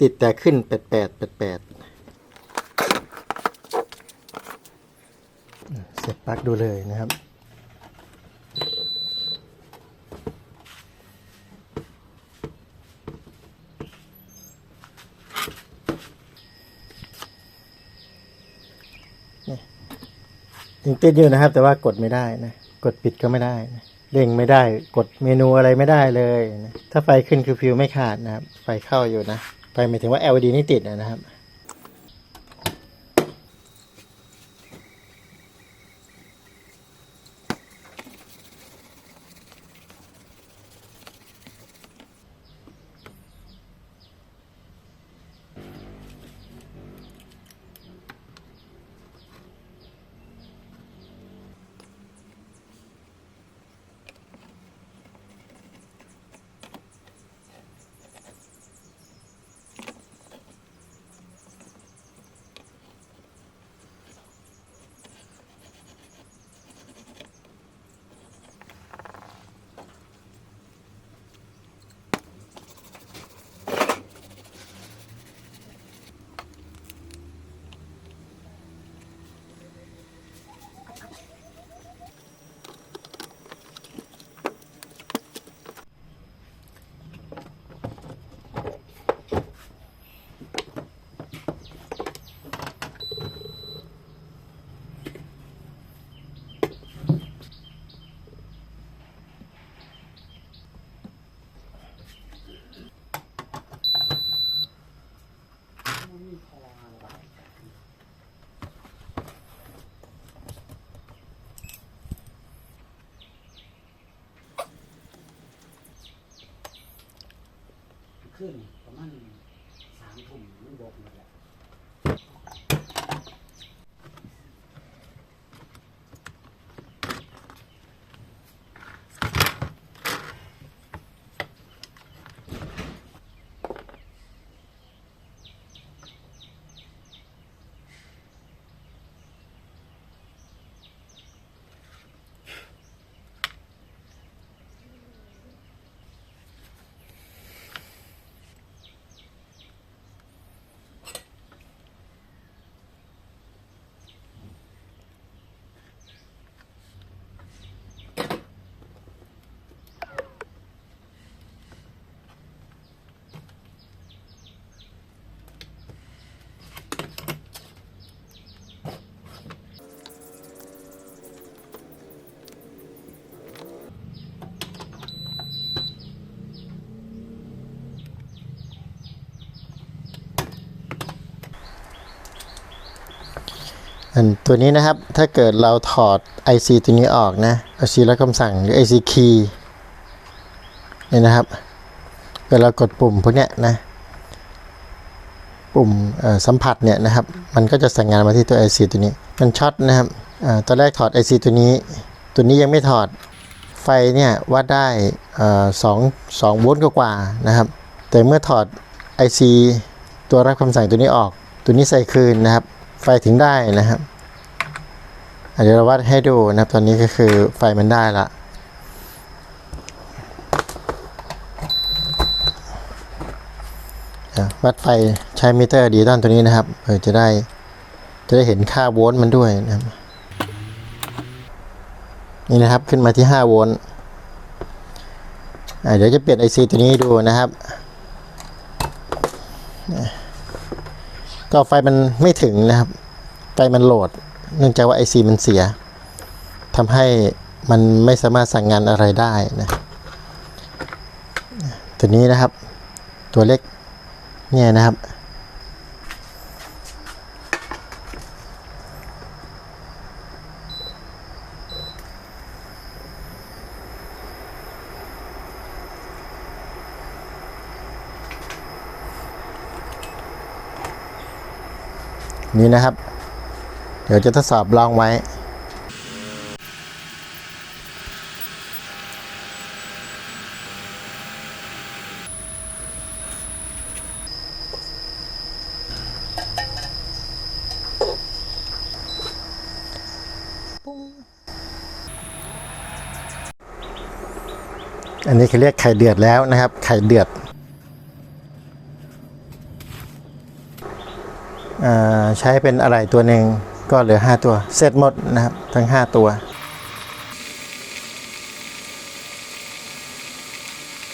ติดแต่ขึ้นแปดแปดแปดแปดเสร็จปลั๊กดูเลยนะครับยังติดอยู่นะครับ แต่ว่ากดไม่ได้นะ กดปิดก็ไม่ได้นะเร่งไม่ได้ กดเมนูอะไรไม่ได้เลยนะถ้าไฟขึ้นคือฟิวไม่ขาดนะครับ ไฟเข้าอยู่นะ ไปหมายถึงว่า LED นี่ติดนะครับ ขึ้นประมาณสามทุ่มมันบอกหมดแล้ว อันตัวนี้นะครับถ้าเกิดเราถอด IC ตัวนี้ออกนะ IC แล้วคำสั่งหรือ IC key เนี่ยนะครับเวลากดปุ่มพวกเนี้ยนะปุ่มสัมผัสเนี่ยนะครับ มันก็จะสั่งงานมาที่ตัว IC ตัวนี้มันช็อตนะครับอตอนแรกถอด IC ตัวนี้ ตัวนี้ยังไม่ถอดไฟเนี่ยวัดได้สองสองโวลต์กว่าๆนะครับ แต่เมื่อถอด IC ตัวรับคำสั่งตัวนี้ออก ตัวนี้ใส่คืนนะครับ ไฟถึงได้นะครับเดี๋ยวเราวัดให้ดูนะครับตอนนี้ก็คือไฟมันได้ละวัดไฟใช้มิเตอร์ดิจิตอลตัวนี้นะครับเพื่อจะได้จะได้เห็นค่าโวลต์มันด้วยนะครับนี่นะครับขึ้นมาที่ 5 โวลต์เดี๋ยวจะเปลี่ยน IC ตัวนี้ดูนะครับ ก็ไฟมันไม่ถึงนะครับ ไฟมันโหลด เนื่องจากว่า IC มันเสียทำให้มันไม่สามารถสั่งงานอะไรได้นะตัวนี้นะครับ ตัวเล็กเนี่ยนะครับ นี่นะครับ เดี๋ยวจะทดสอบลองไว้อันนี้เขาเรียกไข่เดือดแล้วนะครับ ไข่เดือด เอ่อ ใช้เป็นอะไรตัวหนึ่งก็เหลือ 5 ตัว เสร็จหมดนะครับทั้ง 5 ตัว